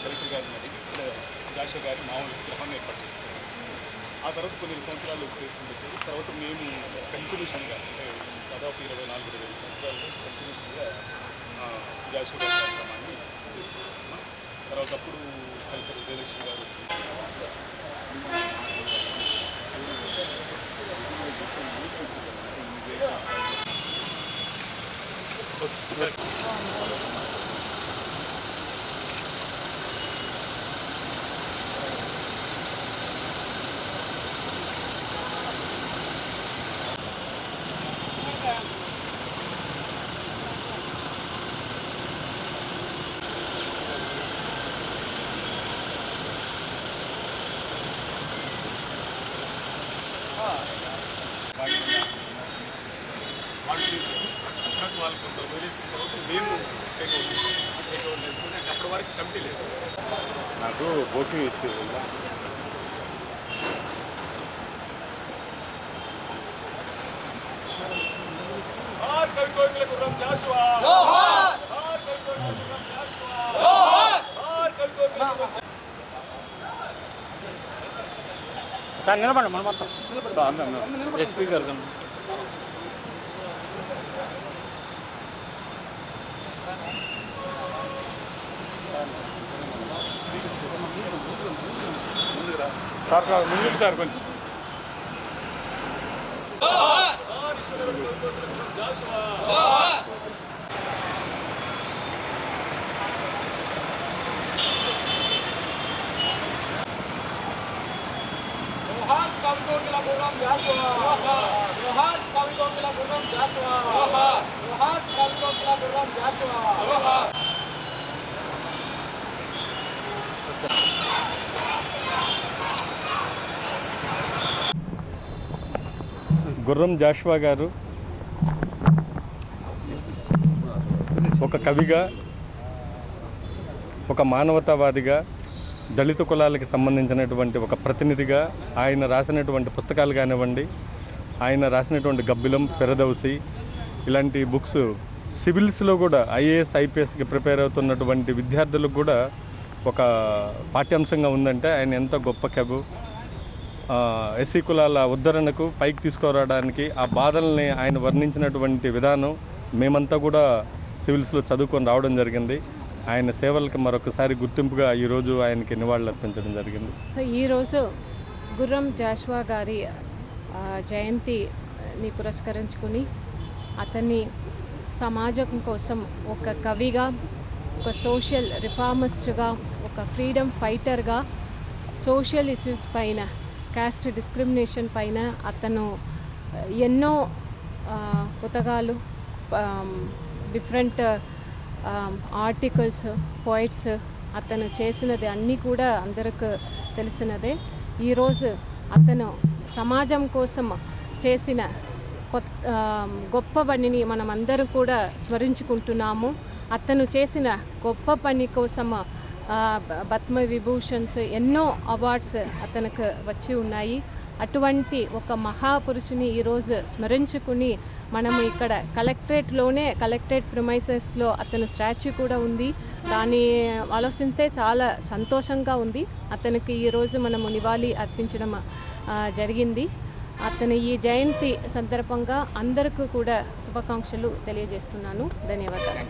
Collector గారిని అడిగి ఇక్కడ జాషా గారి మామూలు విగ్రహాన్ని ఏర్పాటు చేయించారు ఆ తర్వాత కొన్ని సంవత్సరాలు చేసుకుంటే తర్వాత మేము కంటిన్యూషన్గా అంటే దాదాపు ఇరవై నాలుగు ఇరవై ఐదు సంవత్సరాలు కంటిన్యూషన్గా జాషా గారి కార్యక్రమాన్ని చేస్తున్నాం తర్వాత అప్పుడు కలెక్టర్ ఉదయలక్ష్మి గారు వచ్చి వాళ్ళు వాళ్ళు చేశారు తర్వాత వాళ్ళు కొంత వదిలేసిన తర్వాత మేము టేక్ ఓవర్ చేసాం టేక్ ఓవర్ చేసుకుని అప్పటి వరకు కమిటీ లేదు. నాకు బుకింగ్ ఇచ్చేది సార్ నిలబడండి మన మొత్తం. ఎస్పీ గారు కన్నా. సార్ సార్ ముందుకు సార్ కొంచెం. ఆర్ ఈశ్వర కవికోవిల గుర్రం జాషువా జోహార్ జోహార్ కవికోకిల గుర్రం జాషువా జోహార్ కవికోకిల గుర్రం జాషువా గుర్రం జాషువా గారు ఒక కవిగా ఒక మానవతావాదిగా దళిత కులాలకి సంబంధించినటువంటి ఒక ప్రతినిధిగా ఆయన రాసినటువంటి పుస్తకాలు కానివ్వండి ఆయన రాసినటువంటి గబ్బిలం పెరదౌసి ఇలాంటి బుక్స్ సివిల్స్లో కూడా ఐఏఎస్ ఐపీఎస్కి ప్రిపేర్ అవుతున్నటువంటి విద్యార్థులకు కూడా ఒక పాఠ్యాంశంగా ఉందంటే ఆయన ఎంత గొప్ప కవి. ఎస్సీ కులాల ఉద్ధరణకు పైకి తీసుకురావడానికి ఆ బాధల్ని ఆయన వర్ణించినటువంటి విధానం మేమంతా కూడా సివిల్స్లో చదువుకొని రావడం జరిగింది. ఆయన సేవలకు మరొకసారి గుర్తింపుగా ఈరోజు ఆయనకి నివాళులు అర్పించడం జరిగింది. సో ఈరోజు గుర్రం జాషువా గారి జయంతిని పురస్కరించుకుని అతన్ని సమాజం కోసం ఒక కవిగా ఒక సోషల్ రిఫార్మిస్ట్గా ఒక ఫ్రీడమ్ ఫైటర్గా సోషల్ ఇష్యూస్ పైన కాస్ట్ డిస్క్రిమినేషన్ పైన అతను ఎన్నో పుతకాలు డిఫరెంట్ ఆర్టికల్స్ పోయిట్స్ అతను చేసినది అన్నీ కూడా అందరికి తెలిసినదే. ఈరోజు అతను సమాజం కోసం చేసిన కొత్త గొప్ప పనిని మనం అందరూ కూడా స్మరించుకుంటున్నాము. అతను చేసిన గొప్ప పని కోసం పద్మ విభూషణ్స్ ఎన్నో అవార్డ్స్ అతనికి వచ్చి ఉన్నాయి. అటువంటి ఒక మహాపురుషుని ఈరోజు స్మరించుకుని మనము ఇక్కడ కలెక్టరేట్లోనే కలెక్టరేట్ ప్రిమైసెస్లో అతని స్టాచ్యూ కూడా ఉంది. దాన్ని ఆలోచిస్తే చాలా సంతోషంగా ఉంది. అతనికి ఈరోజు మనము నివాళి అర్పించడం జరిగింది. అతని ఈ జయంతి సందర్భంగా అందరికీ కూడా శుభాకాంక్షలు తెలియజేస్తున్నాను. ధన్యవాదాలు.